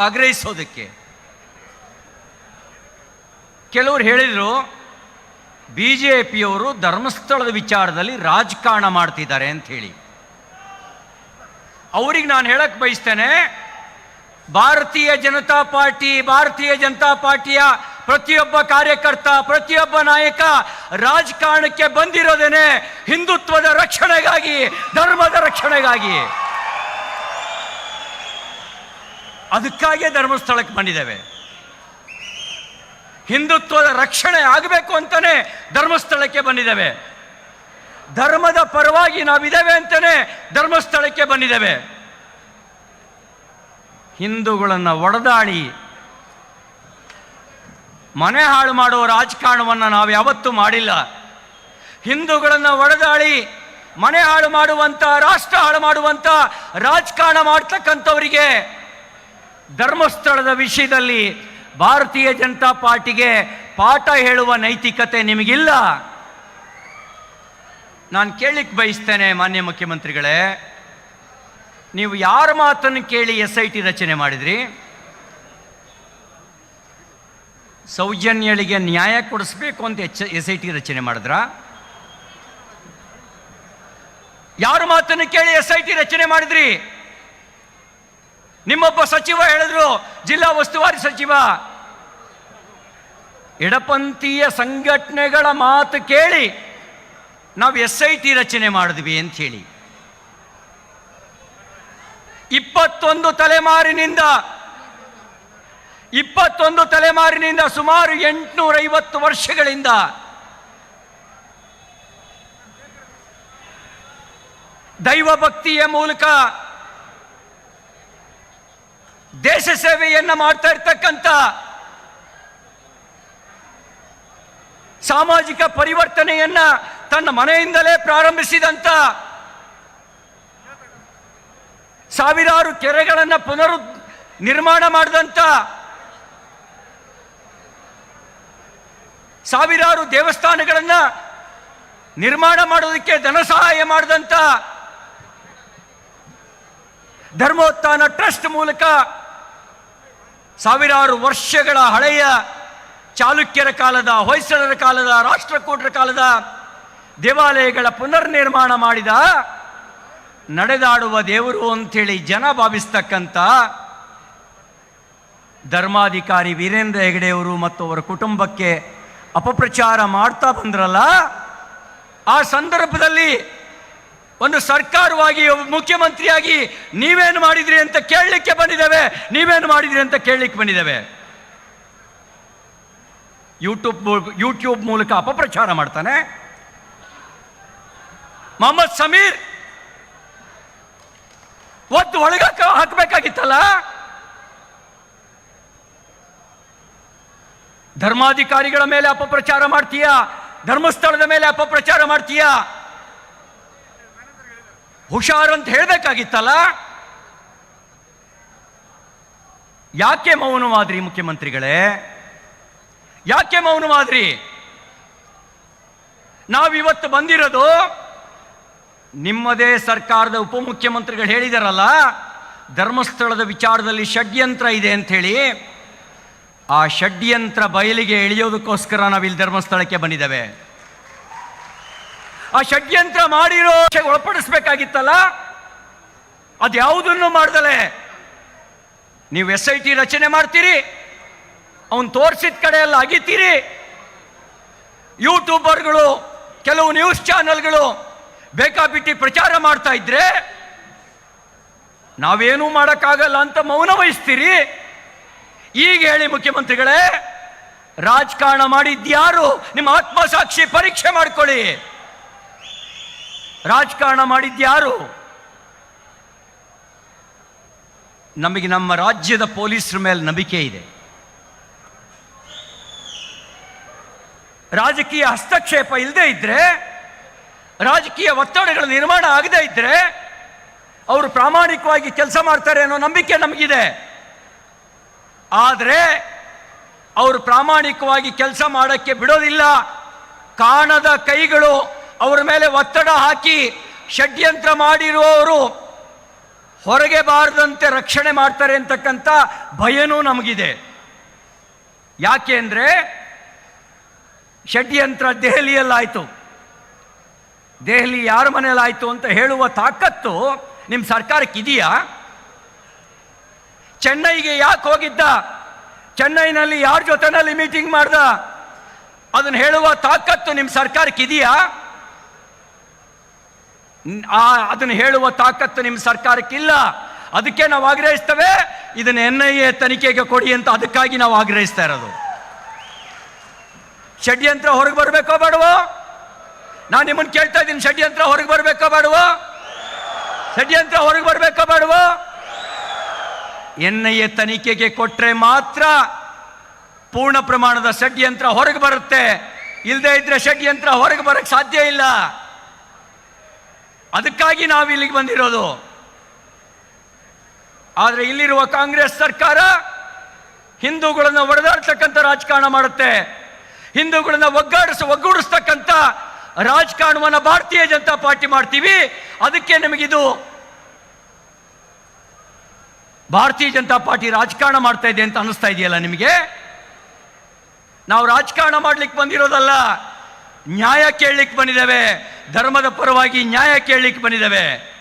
ಆಗ್ರಹಿಸೋದಕ್ಕೆ. ಕೆಲವರು ಹೇಳಿದರು, B J ಪಿಯವರು ಧರ್ಮಸ್ಥಳದ ವಿಚಾರದಲ್ಲಿ ರಾಜಕಾರಣ ಮಾಡ್ತಿದ್ದಾರೆ ಅಂತ ಹೇಳಿ. ಅವ್ರಿಗೆ ನಾನು ಹೇಳಕ್ ಬಯಸ್ತೇನೆ, ಭಾರತೀಯ ಜನತಾ ಪಾರ್ಟಿ, ಭಾರತೀಯ ಜನತಾ ಪಾರ್ಟಿಯ ಪ್ರತಿಯೊಬ್ಬ ಕಾರ್ಯಕರ್ತ, ಪ್ರತಿಯೊಬ್ಬ ನಾಯಕ ರಾಜಕಾರಣಕ್ಕೆ ಬಂದಿರೋದೇನೆ ಹಿಂದುತ್ವದ ರಕ್ಷಣೆಗಾಗಿ, ಧರ್ಮದ ರಕ್ಷಣೆಗಾಗಿ. ಅದಕ್ಕಾಗಿಯೇ ಧರ್ಮಸ್ಥಳಕ್ಕೆ ಬಂದಿದ್ದೇವೆ. ಹಿಂದುತ್ವದ ರಕ್ಷಣೆ ಆಗಬೇಕು ಅಂತಾನೆ ಧರ್ಮಸ್ಥಳಕ್ಕೆ ಬಂದಿದ್ದೇವೆ. ಧರ್ಮದ ಪರವಾಗಿ ನಾವಿದ್ದೇವೆ ಅಂತಾನೆ ಧರ್ಮಸ್ಥಳಕ್ಕೆ ಬಂದಿದ್ದೇವೆ. ಹಿಂದೂಗಳನ್ನು ಒಡೆದಾಡಿ ಮನೆ ಹಾಳು ಮಾಡುವ ರಾಜಕಾರಣವನ್ನು ನಾವು ಯಾವತ್ತೂ ಮಾಡಿಲ್ಲ. ಹಿಂದೂಗಳನ್ನು ಒಡೆದಾಡಿ ಮನೆ ಹಾಳು ಮಾಡುವಂಥ ರಾಷ್ಟ್ರ ಹಾಳು ಮಾಡುವಂಥ ರಾಜಕಾರಣ ಮಾಡ್ತಕ್ಕಂಥವರಿಗೆ ಧರ್ಮಸ್ಥಳದ ವಿಷಯದಲ್ಲಿ ಭಾರತೀಯ ಜನತಾ ಪಾರ್ಟಿಗೆ ಪಾಠ ಹೇಳುವ ನೈತಿಕತೆ ನಿಮಗಿಲ್ಲ. ನಾನು ಕೇಳಲಿಕ್ಕೆ ಬಯಸ್ತೇನೆ ಮಾನ್ಯ ಮುಖ್ಯಮಂತ್ರಿಗಳೇ, ನೀವು ಯಾರ ಮಾತನ್ನು ಕೇಳಿ ಎಸ್ ಐ ಟಿ ರಚನೆ ಮಾಡಿದ್ರಿ? ಸೌಜನ್ಯಳಿಗೆ ನ್ಯಾಯ ಕೊಡಿಸ್ಬೇಕು ಅಂತ ಎಚ್ ಎಸ್ ಐ ಟಿ ರಚನೆ ಮಾಡಿದ್ರ? ಯಾರು ಮಾತನ್ನು ಕೇಳಿ ಎಸ್ ಐ ಟಿ ರಚನೆ ಮಾಡಿದ್ರಿ? ನಿಮ್ಮೊಬ್ಬ ಸಚಿವ ಹೇಳಿದ್ರು, ಜಿಲ್ಲಾ ಉಸ್ತುವಾರಿ ಸಚಿವ. ಎಡಪಂಥೀಯ ಸಂಘಟನೆಗಳ ಮಾತು ಕೇಳಿ ನಾವು ಎಸ್ ಐ ಟಿ ರಚನೆ ಮಾಡಿದ್ವಿ ಅಂತ ಹೇಳಿ. ಇಪ್ಪತ್ತೊಂದು ತಲೆಮಾರಿನಿಂದ ಇಪ್ಪತ್ತೊಂದು ತಲೆಮಾರಿನಿಂದ ಸುಮಾರು ಎಂಟುನೂರೈವತ್ತು ವರ್ಷಗಳಿಂದ ದೈವ ಭಕ್ತಿಯ ಮೂಲಕ ದೇಶ ಸೇವೆಯನ್ನ ಮಾಡ್ತಾ ಇರ್ತಕ್ಕಂಥ ಸಾಮಾಜಿಕ ಪರಿವರ್ತನೆಯನ್ನ ತನ್ನ ಮನೆಯಿಂದಲೇ ಪ್ರಾರಂಭಿಸಿದಂತ ಸಾವಿರಾರು ಕೆರೆಗಳನ್ನು ಪುನರು ನಿರ್ಮಾಣ ಮಾಡಿದಂತ ಸಾವಿರಾರು ದೇವಸ್ಥಾನಗಳನ್ನು ನಿರ್ಮಾಣ ಮಾಡೋದಕ್ಕೆ ಧನ ಸಹಾಯ ಮಾಡಿದಂತ ಧರ್ಮೋತ್ಥಾನ ಟ್ರಸ್ಟ್ ಮೂಲಕ ಸಾವಿರಾರು ವರ್ಷಗಳ ಹಳೆಯ ಚಾಲುಕ್ಯರ ಕಾಲದ, ಹೊಯ್ಸಳರ ಕಾಲದ, ರಾಷ್ಟ್ರಕೂಟರ ಕಾಲದ ದೇವಾಲಯಗಳ ಪುನರ್ನಿರ್ಮಾಣ ಮಾಡಿದ, ನಡೆದಾಡುವ ದೇವರು ಅಂಥೇಳಿ ಜನ ಭಾವಿಸ್ತಕ್ಕಂಥ ಧರ್ಮಾಧಿಕಾರಿ ವೀರೇಂದ್ರ ಹೆಗಡೆಯವರು ಮತ್ತು ಅವರ ಕುಟುಂಬಕ್ಕೆ ಅಪಪ್ರಚಾರ ಮಾಡ್ತಾ ಬಂದ್ರಲ್ಲ, ಆ ಸಂದರ್ಭದಲ್ಲಿ ಒಂದು ಸರ್ಕಾರವಾಗಿ, ಮುಖ್ಯಮಂತ್ರಿಯಾಗಿ ನೀವೇನು ಮಾಡಿದ್ರಿ ಅಂತ ಕೇಳಲಿಕ್ಕೆ ಬಂದಿದ್ದೇವೆ, ನೀವೇನು ಮಾಡಿದ್ರಿ ಅಂತ ಕೇಳಲಿಕ್ಕೆ ಬಂದಿದ್ದೇವೆ. ಯೂಟ್ಯೂಬ್ ಯೂಟ್ಯೂಬ್ ಮೂಲಕ ಅಪಪ್ರಚಾರ ಮಾಡ್ತಾನೆ. ಮೊಹಮ್ಮದ್ ಸಮೀರ್ ಒತ್ತು ಒಳಗ ಹಾಕಬೇಕಾಗಿತ್ತಲ್ಲ? ಧರ್ಮಾಧಿಕಾರಿಗಳ ಮೇಲೆ ಅಪಪ್ರಚಾರ ಮಾಡ್ತೀಯಾ? ಧರ್ಮಸ್ಥಳದ ಮೇಲೆ ಅಪಪ್ರಚಾರ ಮಾಡ್ತೀಯಾ? ಹುಷಾರ್ ಅಂತ ಹೇಳಬೇಕಾಗಿತ್ತಲ್ಲ? ಯಾಕೆ ಮೌನವಾದ್ರಿ ಮುಖ್ಯಮಂತ್ರಿಗಳೇ? ಯಾಕೆ ಮೌನವಾದ್ರಿ? ನಾವಿವತ್ತು ಬಂದಿರೋದು ನಿಮ್ಮದೇ ಸರ್ಕಾರದ ಉಪಮುಖ್ಯಮಂತ್ರಿಗಳು ಹೇಳಿದಾರಲ್ಲ, ಧರ್ಮಸ್ಥಳದ ವಿಚಾರದಲ್ಲಿ ಷಡ್ಯಂತ್ರ ಇದೆ ಅಂತ ಹೇಳಿ, ಆ ಷಡ್ಯಂತ್ರ ಬಯಲಿಗೆ ಎಳೆಯೋದಕ್ಕೋಸ್ಕರ ನಾವಿಲ್ಲಿ ಧರ್ಮಸ್ಥಳಕ್ಕೆ ಬಂದಿದ್ದೇವೆ. ಆ ಷಡ್ಯಂತ್ರ ಮಾಡಿರೋ ಒಳಪಡಿಸ್ಬೇಕಾಗಿತ್ತಲ್ಲ? ಅದ್ಯಾವುದನ್ನು ಮಾಡ್ದಲೆ? ನೀವು ಎಸ್ ಐ ಟಿ ರಚನೆ ಮಾಡ್ತೀರಿ, ಅವನು ತೋರಿಸಿದ ಕಡೆ ಎಲ್ಲ ಅಗಿತೀರಿ. ಯೂಟ್ಯೂಬರ್ಗಳು, ಕೆಲವು ನ್ಯೂಸ್ ಚಾನೆಲ್ಗಳು ಬೇಕಾಬಿಟ್ಟಿ ಪ್ರಚಾರ ಮಾಡ್ತಾ ಇದ್ರೆ, ನಾವೇನೂ ಮಾಡೋಕ್ಕಾಗಲ್ಲ ಅಂತ ಮೌನ ವಹಿಸ್ತೀರಿ. ಈಗ ಹೇಳಿ ಮುಖ್ಯಮಂತ್ರಿಗಳೇ, ರಾಜಕಾರಣ ಮಾಡಿದ್ಯಾರು ನಿಮ್ಮ ಆತ್ಮಸಾಕ್ಷಿ ಪರೀಕ್ಷೆ ಮಾಡ್ಕೊಳ್ಳಿ. ರಾಜಕಾರಣ ಮಾಡಿದ್ಯಾರು ನಮಗೆ ನಮ್ಮ ರಾಜ್ಯದ ಪೊಲೀಸರ ಮೇಲೆ ನಂಬಿಕೆ ಇದೆ. ರಾಜಕೀಯ ಹಸ್ತಕ್ಷೇಪ ಇಲ್ಲದೆ ಇದ್ರೆ, ರಾಜಕೀಯ ಒತ್ತಡಗಳು ನಿರ್ಮಾಣ ಆಗದೇ ಇದ್ರೆ, ಅವರು ಪ್ರಾಮಾಣಿಕವಾಗಿ ಕೆಲಸ ಮಾಡ್ತಾರೆ ಅನ್ನೋ ನಂಬಿಕೆ ನಮಗಿದೆ. ಆದರೆ, ಅವರು ಪ್ರಾಮಾಣಿಕವಾಗಿ ಕೆಲಸ ಮಾಡೋಕ್ಕೆ ಬಿಡೋದಿಲ್ಲ. ಕಾಣದ ಕೈಗಳು ಅವರ ಮೇಲೆ ಒತ್ತಡ ಹಾಕಿ ಷಡ್ಯಂತ್ರ ಮಾಡಿರುವವರು ಹೊರಗೆ ಬಾರದಂತೆ ರಕ್ಷಣೆ ಮಾಡ್ತಾರೆ ಅಂತಕ್ಕಂಥ ಭಯನೂ ನಮಗಿದೆ. ಯಾಕೆ ಅಂದರೆ ಷಡ್ಯಂತ್ರ ದೆಹಲಿಯಲ್ಲಾಯಿತು. ದೆಹಲಿ ಯಾರ ಮನೆಯಲ್ಲಾಯಿತು ಅಂತ ಹೇಳುವ ತಾಕತ್ತು ನಿಮ್ಮ ಸರ್ಕಾರಕ್ಕೆ ಇದೆಯಾ? ಚೆನ್ನೈಗೆ ಯಾಕೆ ಹೋಗಿದ್ದ? ಚೆನ್ನೈನಲ್ಲಿ ಯಾರ ಜೊತೆನಲ್ಲಿ ಮೀಟಿಂಗ್ ಮಾಡ್ದ? ಅದನ್ನು ಹೇಳುವ ತಾಕತ್ತು ನಿಮ್ಮ ಸರ್ಕಾರಕ್ಕೆ ಇದೆಯಾ? ಆ ಅದನ್ನು ಹೇಳುವ ತಾಕತ್ತು ನಿಮ್ಮ ಸರ್ಕಾರಕ್ಕಿಲ್ಲ. ಅದಕ್ಕೆ ನಾವು ಆಗ್ರಹಿಸ್ತೇವೆ. ಇದನ್ನು ಎನ್ ಐ ಎ ತನಿಖೆಗೆ ಕೊಡಿ ಅಂತ ಅದಕ್ಕಾಗಿ ನಾವು ಆಗ್ರಹಿಸ್ತಾ ಇರೋದು. ಷಡ್ಯಂತ್ರ ಹೊರಗೆ ಬರಬೇಕೋ ಬೇಡವೋ? ನಾನು ನಿಮ್ಮನ್ನು ಕೇಳ್ತಾ ಇದ್ದೀನಿ, ಷಡ್ಯಂತ್ರ ಹೊರಗೆ ಬರಬೇಕೋ ಬೇಡವೋ? ಷಡ್ಯಂತ್ರ ಹೊರಗೆ ಬರಬೇಕೋ ಬೇಡವೋ? ಎನ್ ಐ ಎ ತನಿಖೆಗೆ ಕೊಟ್ಟರೆ ಮಾತ್ರ ಪೂರ್ಣ ಪ್ರಮಾಣದ ಷಡ್ಯಂತ್ರ ಹೊರಗೆ ಬರುತ್ತೆ. ಇಲ್ಲದೆ ಇದ್ರೆ ಷಡ್ಯಂತ್ರ ಹೊರಗೆ ಬರಕ್ಕೆ ಸಾಧ್ಯ ಇಲ್ಲ. ಅದಕ್ಕಾಗಿ ನಾವು ಇಲ್ಲಿಗೆ ಬಂದಿರೋದು. ಆದರೆ ಇಲ್ಲಿರುವ ಕಾಂಗ್ರೆಸ್ ಸರ್ಕಾರ ಹಿಂದೂಗಳನ್ನು ಒಡೆದಾಡ್ತಕ್ಕಂಥ ರಾಜಕಾರಣ ಮಾಡುತ್ತೆ. ಹಿಂದೂಗಳನ್ನ ಒಗ್ಗಾಡಿಸ, ಒಗ್ಗೂಡಿಸ್ತಕ್ಕಂಥ ರಾಜಕಾರಣವನ್ನು ಭಾರತೀಯ ಜನತಾ ಪಾರ್ಟಿ ಮಾಡ್ತೀವಿ. ಅದಕ್ಕೆ ನಮಗಿದು ಭಾರತೀಯ ಜನತಾ ಪಾರ್ಟಿ ರಾಜಕಾರಣ ಮಾಡ್ತಾ ಇದೆ ಅಂತ ಅನಿಸ್ತಾ ಇದೆಯಲ್ಲ ನಿಮಗೆ? ನಾವು ರಾಜಕಾರಣ ಮಾಡ್ಲಿಕ್ಕೆ ಬಂದಿರೋದಲ್ಲ. ನ್ಯಾಯ ಕೇಳಲಿಕ್ಕೆ ಬಂದಿದ್ದಾವೆ. ಧರ್ಮದ ಪರವಾಗಿ ನ್ಯಾಯ ಕೇಳಲಿಕ್ಕೆ ಬಂದಿದ್ದಾವೆ.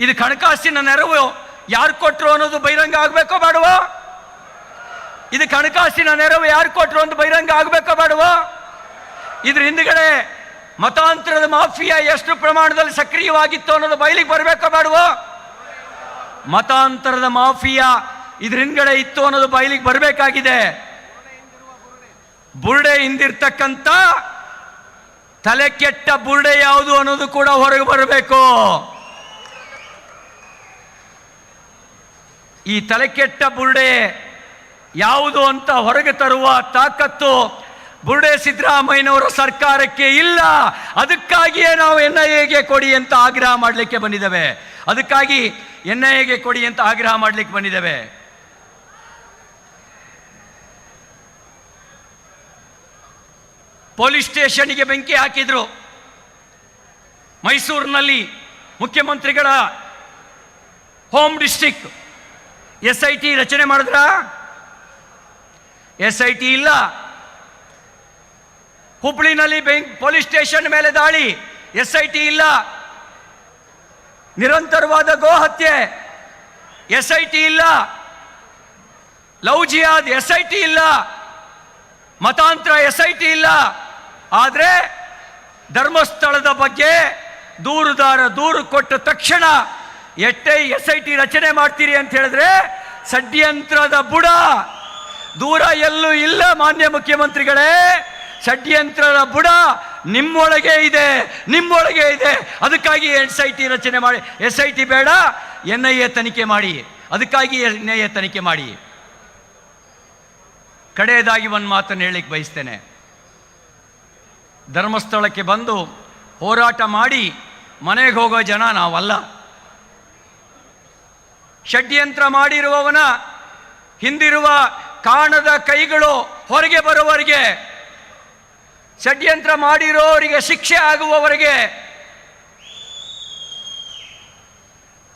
ಇದು ಹಣಕಾಸಿನ ನೆರವು. ಯಾರು ಕೊಟ್ಟರು ಅನ್ನೋದು ಬಹಿರಂಗ ಆಗಬೇಕೋ ಬೇಡವೋ? ಇದು ಹಣಕಾಸಿನ ನೆರವು ಯಾರು ಕೊಟ್ಟರು ಅಂತ ಬಹಿರಂಗ ಆಗಬೇಕೋ ಬೇಡವೋ? ಇದ್ರ ಹಿಂದ್ಗಡೆ ಮತಾಂತರದ ಮಾಫಿಯಾ ಎಷ್ಟು ಪ್ರಮಾಣದಲ್ಲಿ ಸಕ್ರಿಯವಾಗಿತ್ತು ಅನ್ನೋದು ಬಯಲಿಗೆ ಬರಬೇಕೋ ಬೇಡವೋ? ಮತಾಂತರದ ಮಾಫಿಯಾ ಇದ್ರ ಹಿಂದ್ಗಡೆ ಇತ್ತು ಅನ್ನೋದು ಬಯಲಿಗೆ ಬರಬೇಕಾಗಿದೆ. ಬುರುಡೆ ಹಿಂದಿರ್ತಕ್ಕಂಥ ತಲೆ ಕೆಟ್ಟ ಬುರುಡೆ ಯಾವುದು ಅನ್ನೋದು ಕೂಡ ಹೊರಗೆ ಬರಬೇಕು. ಈ ತಲೆ ಕೆಟ್ಟ ಬುರುಡೆ ಯಾವುದು ಅಂತ ಹೊರಗೆ ತರುವ ತಾಕತ್ತು ಬುರುಡೆ ಸಿದ್ದರಾಮಯ್ಯನವರ ಸರ್ಕಾರಕ್ಕೆ ಇಲ್ಲ. ಅದಕ್ಕಾಗಿಯೇ ನಾವು ಎನ್ ಐ ಎಗೆ ಕೊಡಿ ಅಂತ ಆಗ್ರಹ ಮಾಡಲಿಕ್ಕೆ ಬಂದಿದ್ದೇವೆ. ಅದಕ್ಕಾಗಿ ಎನ್ ಐ ಎಗೆ ಕೊಡಿ ಅಂತ ಆಗ್ರಹ ಮಾಡಲಿಕ್ಕೆ ಬಂದಿದ್ದೇವೆ. ಪೊಲೀಸ್ ಸ್ಟೇಷನ್ಗೆ ಬೆಂಕಿ ಹಾಕಿದ್ರು. ಮೈಸೂರಿನಲ್ಲಿ ಮುಖ್ಯಮಂತ್ರಿಗಳ home district S I T ರಚನೆ ಮಾಡಿದ್ರ? ಎಸ್ ಐ ಟಿ ಇಲ್ಲ. ಹುಬ್ಳಿನಲ್ಲಿ ಬೆಂಕ್, ಪೊಲೀಸ್ ಸ್ಟೇಷನ್ ಮೇಲೆ ದಾಳಿ ಎಸ್ ಐ ಟಿ ಇಲ್ಲ. ನಿರಂತರವಾದ ಗೋ ಹತ್ಯೆ ಎಸ್ ಐ ಟಿ ಇಲ್ಲ. ಲವ್ ಜಿಯಾದ್ ಎಸ್ ಐ ಟಿ ಇಲ್ಲ. ಮತಾಂತರ ಎಸ್ ಐ ಟಿ ಇಲ್ಲ. ಆದರೆ ಧರ್ಮಸ್ಥಳದ ಬಗ್ಗೆ ದೂರುದಾರ ದೂರು ಕೊಟ್ಟ ತಕ್ಷಣ ಎಷ್ಟೇ ಎಸ್ ಐ ಟಿ ರಚನೆ ಮಾಡ್ತೀರಿ ಅಂತ ಹೇಳಿದ್ರೆ ಷಡ್ಯಂತ್ರದ ಬುಡ ದೂರ ಎಲ್ಲೂ ಇಲ್ಲ, ಮಾನ್ಯ ಮುಖ್ಯಮಂತ್ರಿಗಳೇ. ಷಡ್ಯಂತ್ರದ ಬುಡ ನಿಮ್ಮೊಳಗೆ ಇದೆ ನಿಮ್ಮೊಳಗೆ ಇದೆ. ಅದಕ್ಕಾಗಿ ಎಸ್ ಐ ಟಿ ರಚನೆ ಮಾಡಿ ಎಸ್ ಐ ಟಿ ಬೇಡ ಎನ್ ಐ ಎ ತನಿಖೆ ಮಾಡಿ. ಅದಕ್ಕಾಗಿ ಎನ್ ಐ ಎ ತನಿಖೆ ಮಾಡಿ. ಕಡೆಯದಾಗಿ ಒಂದು ಮಾತನ್ನು ಹೇಳಿಕ್ಕೆ ಬಯಸ್ತೇನೆ. ಧರ್ಮಸ್ಥಳಕ್ಕೆ ಬಂದು ಹೋರಾಟ ಮಾಡಿ ಮನೆಗೆ ಹೋಗೋ ಜನ ನಾವಲ್ಲ. ಷಡ್ಯಂತ್ರ ಮಾಡಿರುವವನ, ಹಿಂದಿರುವ ಕಾಣದ ಕೈಗಳು ಹೊರಗೆ ಬರುವವರಿಗೆ, ಷಡ್ಯಂತ್ರ ಮಾಡಿರೋರಿಗೆ ಶಿಕ್ಷೆ ಆಗುವವರಿಗೆ,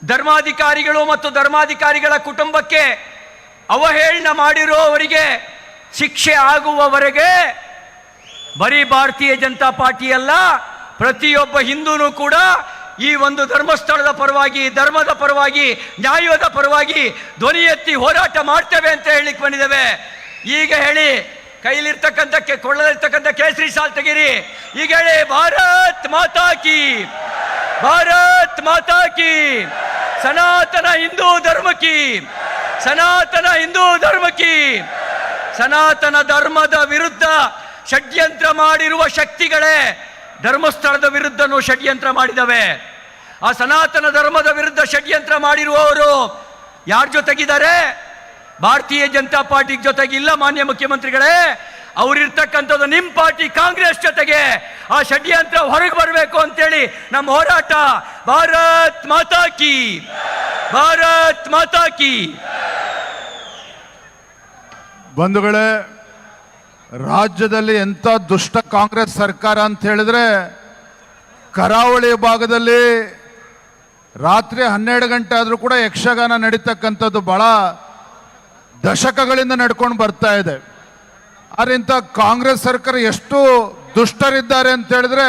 ಧರ್ಮಾಧಿಕಾರಿಗಳು ಮತ್ತು ಧರ್ಮಾಧಿಕಾರಿಗಳ ಕುಟುಂಬಕ್ಕೆ ಅವಹೇಳನ ಮಾಡಿರೋವರಿಗೆ ಶಿಕ್ಷೆ ಆಗುವವರೆಗೆ ಬರೀ ಭಾರತೀಯ ಜನತಾ ಪಾರ್ಟಿ ಅಲ್ಲ, ಪ್ರತಿಯೊಬ್ಬ ಹಿಂದೂನು ಕೂಡ ಈ ಒಂದು ಧರ್ಮಸ್ಥಳದ ಪರವಾಗಿ, ಧರ್ಮದ ಪರವಾಗಿ, ನ್ಯಾಯದ ಪರವಾಗಿ ಧ್ವನಿ ಎತ್ತಿ ಹೋರಾಟ ಮಾಡ್ತೇವೆ ಅಂತ ಹೇಳಿಕ್ ಬಂದಿದ್ದೇವೆ. ಈಗ ಹೇಳಿ ಕೈಲಿರ್ತಕ್ಕಂಥ ಕೊಳ್ಳಲಿರ್ತಕ್ಕಂಥ ಕೇಸರಿ ಸಾಲ್ ತೆಗೀರಿ. ಈಗ ಹೇಳಿ, ಭಾರತ್ ಮಾತಾ ಕಿ, ಭಾರತ್ ಮಾತಾ ಕಿ, ಸನಾತನ ಹಿಂದೂ ಧರ್ಮ ಕಿ, ಸನಾತನ ಹಿಂದೂ ಧರ್ಮ ಕಿ, ಸನಾತನ ಧರ್ಮದ ವಿರುದ್ಧ ಷಡ್ಯಂತ್ರ ಮಾಡಿರುವ ಶಕ್ತಿಗಳೇ ಧರ್ಮಸ್ಥಳದ ವಿರುದ್ಧನೂ ಷಡ್ಯಂತ್ರ ಮಾಡಿದವೆ. ಆ ಸನಾತನ ಧರ್ಮದ ವಿರುದ್ಧ ಷಡ್ಯಂತ್ರ ಮಾಡಿರುವವರು ಯಾರ ಜೊತೆಗಿದ್ದಾರೆ? ಭಾರತೀಯ ಜನತಾ ಪಾರ್ಟಿ ಜೊತೆಗಿಲ್ಲ, ಮಾನ್ಯ ಮುಖ್ಯಮಂತ್ರಿಗಳೇ. ಅವರಿರ್ತಕ್ಕಂಥದ್ದು ನಿಮ್ಮ ಪಾರ್ಟಿ, ಕಾಂಗ್ರೆಸ್ ಜೊತೆಗೆ ಆ ಷಡ್ಯಂತ್ರ ಹೊರಗೆ ಬರಬೇಕು ಅಂತೇಳಿ ನಮ್ಮ ಹೋರಾಟ. ಭಾರತ್ ಮಾತಾ ಕಿ, ಭಾರತ್ ಮಾತಾ ಕಿ. ಬಂಧುಗಳೇ ರಾಜ್ಯದಲ್ಲಿ ಎಂಥ ದುಷ್ಟ ಕಾಂಗ್ರೆಸ್ ಸರ್ಕಾರ ಅಂತ ಹೇಳಿದ್ರೆ, ಕರಾವಳಿ ಭಾಗದಲ್ಲಿ ರಾತ್ರಿ ಹನ್ನೆರಡು ಗಂಟೆ ಆದರೂ ಕೂಡ ಯಕ್ಷಗಾನ ನಡೀತಕ್ಕಂಥದ್ದು ಬಹಳ ದಶಕಗಳಿಂದ ನಡ್ಕೊಂಡು ಬರ್ತಾ ಇದೆ. ಆದ್ರೆ ಕಾಂಗ್ರೆಸ್ ಸರ್ಕಾರ ಎಷ್ಟು ದುಷ್ಟರಿದ್ದಾರೆ ಅಂತ ಹೇಳಿದ್ರೆ,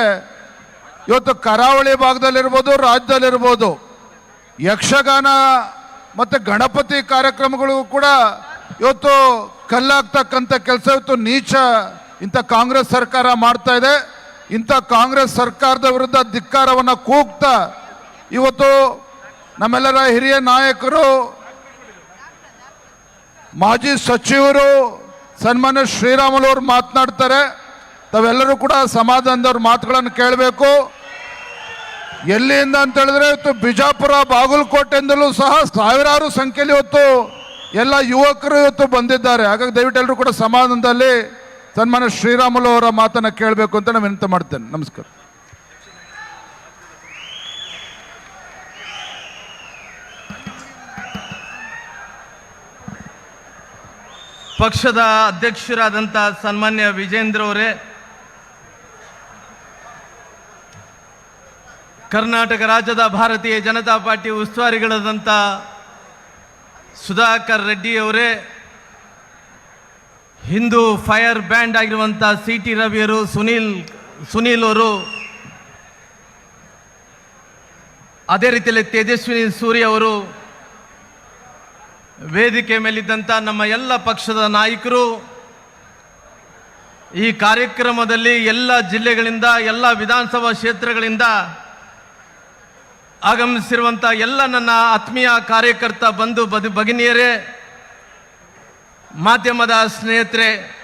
ಇವತ್ತು ಕರಾವಳಿ ಭಾಗದಲ್ಲಿರ್ಬೋದು, ರಾಜ್ಯದಲ್ಲಿರ್ಬೋದು, ಯಕ್ಷಗಾನ ಮತ್ತು ಗಣಪತಿ ಕಾರ್ಯಕ್ರಮಗಳು ಕೂಡ ಇವತ್ತು ಕಲ್ಲಾಗ್ತಕ್ಕಂಥ ಕೆಲಸ ಇವತ್ತು ನೀಚ ಇಂಥ ಕಾಂಗ್ರೆಸ್ ಸರ್ಕಾರ ಮಾಡ್ತಾ ಇದೆ. ಇಂಥ ಕಾಂಗ್ರೆಸ್ ಸರ್ಕಾರದ ವಿರುದ್ಧ ಧಿಕ್ಕಾರವನ್ನು ಕೂಗ್ತಾ ಇವತ್ತು ನಮ್ಮೆಲ್ಲರ ಹಿರಿಯ ನಾಯಕರು, ಮಾಜಿ ಸಚಿವರು ಸನ್ಮಾನ್ಯ ಶ್ರೀರಾಮುಲು ಅವರು ಮಾತನಾಡ್ತಾರೆ. ತಾವೆಲ್ಲರೂ ಕೂಡ ಸಮಾಧಾನದವ್ರ ಮಾತುಗಳನ್ನು ಕೇಳಬೇಕು. ಎಲ್ಲಿಂದ ಅಂತ ಹೇಳಿದ್ರೆ ಇವತ್ತು ಬಿಜಾಪುರ ಬಾಗಲಕೋಟೆಯಿಂದಲೂ ಸಹ ಸಾವಿರಾರು ಸಂಖ್ಯೆಯಲ್ಲಿ ಇವತ್ತು ಎಲ್ಲ ಯುವಕರು ಇವತ್ತು ಬಂದಿದ್ದಾರೆ. ಹಾಗಾಗಿ ದಯವಿಟ್ಟು ಎಲ್ಲರೂ ಕೂಡ ಸಮಾಧಾನದಲ್ಲಿ ಸನ್ಮಾನ ಶ್ರೀರಾಮುಲು ಅವರ ಮಾತನ್ನು ಕೇಳಬೇಕು ಅಂತ ನಾನು ವಿನಂತ ಮಾಡ್ತೇನೆ. ನಮಸ್ಕಾರ. ಪಕ್ಷದ ಅಧ್ಯಕ್ಷರಾದಂಥ ಸನ್ಮಾನ್ಯ ವಿಜೇಂದ್ರ ಅವರೇ, ಕರ್ನಾಟಕ ರಾಜ್ಯದ ಭಾರತೀಯ ಜನತಾ ಪಾರ್ಟಿ ಉಸ್ತುವಾರಿಗಳಾದಂಥ ಸುಧಾಕರ್ ರೆಡ್ಡಿ ಅವರೇ, ಹಿಂದೂ ಫೈರ್ ಬ್ಯಾಂಡ್ ಆಗಿರುವಂಥ ಸಿ ಟಿ ರವಿಯರು, ಸುನೀಲ್ ಸುನೀಲ್ ಅವರು, ಅದೇ ರೀತಿಯಲ್ಲಿ ತೇಜಸ್ವಿನಿ ಸೂರ್ಯ ಅವರು, ವೇದಿಕೆ ಮೇಲಿದ್ದಂಥ ನಮ್ಮ ಎಲ್ಲ ಪಕ್ಷದ ನಾಯಕರು, ಈ ಕಾರ್ಯಕ್ರಮದಲ್ಲಿ ಎಲ್ಲ ಜಿಲ್ಲೆಗಳಿಂದ, ಎಲ್ಲ ವಿಧಾನಸಭಾ ಕ್ಷೇತ್ರಗಳಿಂದ ಆಗಮಿಸಿರುವಂಥ ಎಲ್ಲ ನನ್ನ ಆತ್ಮೀಯ ಕಾರ್ಯಕರ್ತ ಬಂಧು ಬದು ಭಗಿನಿಯರೇ, ಮಾಧ್ಯಮದ ಸ್ನೇಹಿತರೆ,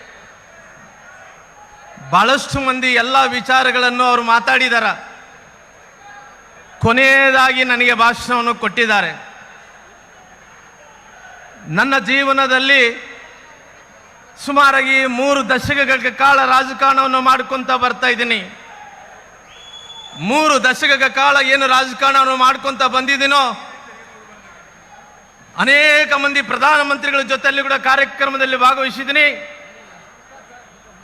ಬಹಳಷ್ಟು ಮಂದಿ ಎಲ್ಲ ವಿಚಾರಗಳನ್ನು ಅವರು ಮಾತಾಡಿದಾರ. ಕೊನೆಯದಾಗಿ ನನಗೆ ಭಾಷಣವನ್ನು ಕೊಟ್ಟಿದ್ದಾರೆ. ನನ್ನ ಜೀವನದಲ್ಲಿ ಸುಮಾರಾಗಿ ಮೂರು ದಶಕಗಳ ಕಾಲ ರಾಜಕಾರಣವನ್ನು ಮಾಡ್ಕೊತ ಬರ್ತಾ ಇದ್ದೀನಿ. ಮೂರು ದಶಕಗಳ ಕಾಲ ಏನು ರಾಜಕಾರಣವನ್ನು ಮಾಡ್ಕೊಂತ ಬಂದಿದ್ದೀನೋ, ಅನೇಕ ಮಂದಿ ಪ್ರಧಾನಮಂತ್ರಿಗಳ ಜೊತೆಯಲ್ಲಿ ಕೂಡ ಕಾರ್ಯಕ್ರಮದಲ್ಲಿ ಭಾಗವಹಿಸಿದ್ದೀನಿ.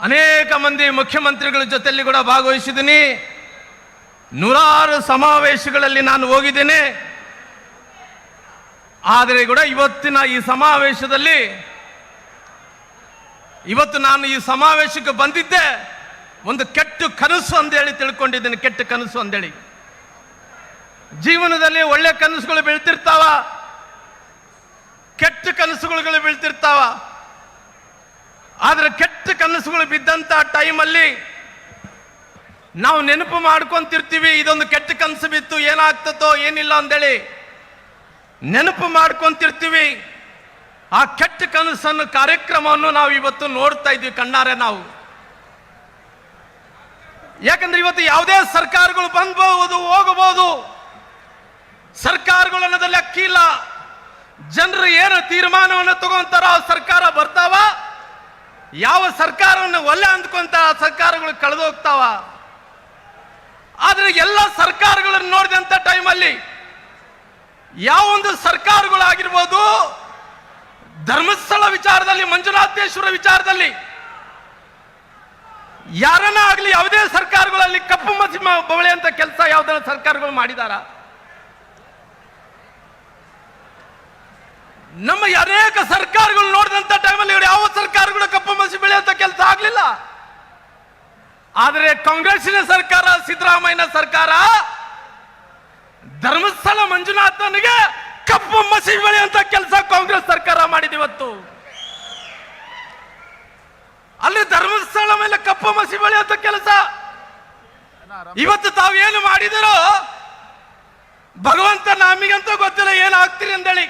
ಅನೇಕ ಮಂದಿ ಮುಖ್ಯಮಂತ್ರಿಗಳ ಜೊತೆಯಲ್ಲಿ ಕೂಡ ಭಾಗವಹಿಸಿದ್ದೀನಿ. ನೂರಾರು ಸಮಾವೇಶಗಳಲ್ಲಿ ನಾನು ಹೋಗಿದ್ದೇನೆ. ಆದರೆ ಕೂಡ ಇವತ್ತಿನ ಈ ಸಮಾವೇಶದಲ್ಲಿ, ಇವತ್ತು ನಾನು ಈ ಸಮಾವೇಶಕ್ಕೆ ಬಂದಿದ್ದೆ. ಒಂದು ಕೆಟ್ಟ ಕನಸು ಅಂತೇಳಿ ತಿಳ್ಕೊಂಡಿದ್ದೀನಿ, ಕೆಟ್ಟ ಕನಸು ಅಂತೇಳಿ ಜೀವನದಲ್ಲಿ ಒಳ್ಳೆ ಕನಸುಗಳು ಬೀಳ್ತಿರ್ತಾವ, ಕೆಟ್ಟ ಕನಸುಗಳು ಬೀಳ್ತಿರ್ತಾವ. ಆದ್ರೆ ಕೆಟ್ಟ ಕನಸುಗಳು ಬಿದ್ದಂತ ಟೈಮಲ್ಲಿ ನಾವು ನೆನಪು ಮಾಡ್ಕೊಂತಿರ್ತೀವಿ, ಇದೊಂದು ಕೆಟ್ಟ ಕನಸು ಬಿತ್ತು ಏನಾಗ್ತದೋ ಏನಿಲ್ಲ ಅಂದೇಳಿ. ನೆನಪು ಮಾಡ್ಕೊಂತಿರ್ತೀವಿ, ಆ ಕೆಟ್ಟ ಕನಸನ್ನು ಕಾರ್ಯಕ್ರಮವನ್ನು ನಾವು ಇವತ್ತು ನೋಡ್ತಾ ಇದ್ವಿ ಕಣ್ಣಾರೆ ನಾವು. ಯಾಕಂದ್ರೆ ಇವತ್ತು ಯಾವುದೇ ಸರ್ಕಾರಗಳು ಬಂದ್ಬಹುದು ಹೋಗಬಹುದು ಸರ್ಕಾರಗಳು ಅನ್ನೋದಲ್ಲಿ ಅಕ್ಕಿಲ್ಲ ಜನರು ಏನು ತೀರ್ಮಾನವನ್ನು ತಗೊಂತಾರ ಆ ಸರ್ಕಾರ ಬರ್ತಾವ? ಯಾವ ಸರ್ಕಾರವನ್ನು ಒಲ್ಲೆ ಅಂದ್ಕೊಂತ ಸರ್ಕಾರಗಳು ಕಳೆದು ಹೋಗ್ತಾವ? ಆದ್ರೆ ಎಲ್ಲ ಸರ್ಕಾರಗಳನ್ನು ನೋಡಿದಂತ ಟೈಮಲ್ಲಿ ಯಾವೊಂದು ಸರ್ಕಾರಗಳಾಗಿರ್ಬೋದು, ಧರ್ಮಸ್ಥಳ ವಿಚಾರದಲ್ಲಿ, ಮಂಜುನಾಥೇಶ್ವರ ವಿಚಾರದಲ್ಲಿ ಯಾರನ್ನ ಆಗಲಿ ಯಾವುದೇ ಸರ್ಕಾರಗಳಲ್ಲಿ ಕಪ್ಪು ಮಸಿ ಬವಳೆ ಅಂತ ಕೆಲಸ ಯಾವುದನ್ನ ಸರ್ಕಾರಗಳು ಮಾಡಿದಾರ? ನಮ್ಮ ಅನೇಕ ಸರ್ಕಾರಗಳು ನೋಡಿದಂತ ಟೈಮಲ್ಲಿ ಯಾವ ಸರ್ಕಾರಗಳು ಕಪ್ಪು ಮಸಿ ಅಂತ ಕೆಲಸ ಆಗ್ಲಿಲ್ಲ. ಆದರೆ ಕಾಂಗ್ರೆಸ್ಸಿನ ಸರ್ಕಾರ, ಸಿದ್ದರಾಮಯ್ಯನ ಸರ್ಕಾರ, ಧರ್ಮಸ್ಥಳ ಮಂಜುನಾಥನಿಗೆ ಕಪ್ಪು ಮಸಿ ಅಂತ ಕೆಲಸ ಕಾಂಗ್ರೆಸ್ ಸರ್ಕಾರ ಮಾಡಿದೆ ಇವತ್ತು. ಅಲ್ಲಿ ಧರ್ಮಸ್ಥಳ ಮೇಲೆ ಕಪ್ಪ ಮಸಿ ಬೆಳೆಯುವಂತ ಕೆಲಸ. ಇವತ್ತು ತಾವೇನು ಮಾಡಿದರೋ, ಭಗವಂತ ನಮಗಂತೂ ಗೊತ್ತಿಲ್ಲ ಏನು ಏನಾಗ್ತೀರಿ ಅಂತೇಳಿ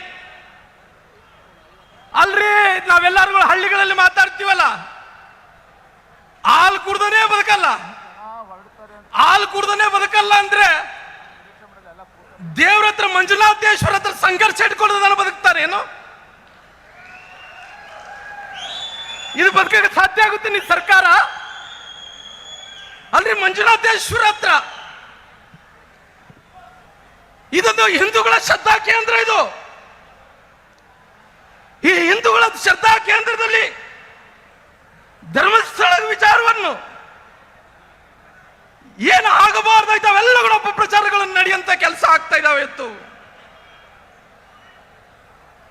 ಅಲ್ರಿ ನಾವೆಲ್ಲರೂ ಹಳ್ಳಿಗಳಲ್ಲಿ ಮಾತಾಡ್ತೀವಲ್ಲ. ಹಾಲು ಕುಡ್ದನೇ ಬದುಕಲ್ಲ. ಹಾಲು ಕುಡ್ದನೇ ಬದುಕಲ್ಲ ಅಂದ್ರೆ ದೇವ್ರ ಹತ್ರ ಮಂಜುನಾಥೇಶ್ವರ ಹತ್ರ ಸಂಘರ್ಷ ಇಟ್ಕೊಳ್ಳೋದನ್ನ ಬದುಕ್ತಾರೆ ಏನು? ಇದು ಬದುಕಕ್ಕೆ ಸಾಧ್ಯ ಆಗುತ್ತೆ ನಿಮ್ ಸರ್ಕಾರ? ಅಲ್ರಿ ಮಂಜುನಾಥೇಶ್ವರ ಹತ್ರ. ಇದೊಂದು ಹಿಂದೂಗಳ ಶ್ರದ್ಧಾ ಕೇಂದ್ರ ಇದು. ಈ ಹಿಂದೂಗಳ ಶ್ರದ್ಧಾ ಕೇಂದ್ರದಲ್ಲಿ ಧರ್ಮಸ್ಥಳ ವಿಚಾರವನ್ನು ಏನು ಆಗಬಾರ್ದು ಒಬ್ಬ ಪ್ರಚಾರಗಳನ್ನು ನಡೆಯುವಂತ ಕೆಲಸ ಆಗ್ತಾ ಇದಾವೆ ಇತ್ತು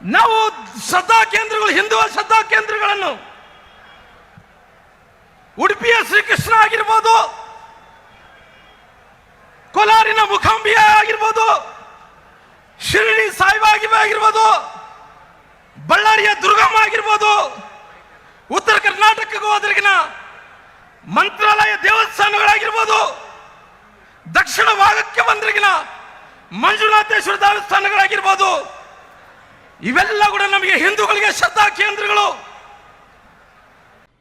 ನಾವು ಶ್ರದ್ಧಾ ಕೇಂದ್ರಗಳು ಹಿಂದೂ ಶ್ರದ್ಧಾ ಕೇಂದ್ರಗಳನ್ನು ಉಡುಪಿಯ ಶ್ರೀಕೃಷ್ಣ ಆಗಿರ್ಬೋದು, ಕೋಲಾರಿನ ಮುಖಾಂಬಿಯ ಆಗಿರ್ಬೋದು, ಶಿರಡಿ ಸಾಯಿಬಾಗಿ ಆಗಿರ್ಬೋದು, ಬಳ್ಳಾರಿಯ ದುರ್ಗಮ್ಮ ಆಗಿರ್ಬೋದು, ಉತ್ತರ ಕರ್ನಾಟಕಕ್ಕೆ ಹೋದ್ರಿಗಿನ ಮಂತ್ರಾಲಯ ದೇವಸ್ಥಾನಗಳಾಗಿರ್ಬೋದು, ದಕ್ಷಿಣ ಭಾಗಕ್ಕೆ ಬಂದ್ರಿಗಿನ ಮಂಜುನಾಥೇಶ್ವರ ದೇವಸ್ಥಾನಗಳಾಗಿರ್ಬೋದು, ಇವೆಲ್ಲ ಕೂಡ ನಮಗೆ ಹಿಂದೂಗಳಿಗೆ ಶ್ರದ್ಧಾ ಕೇಂದ್ರಗಳು.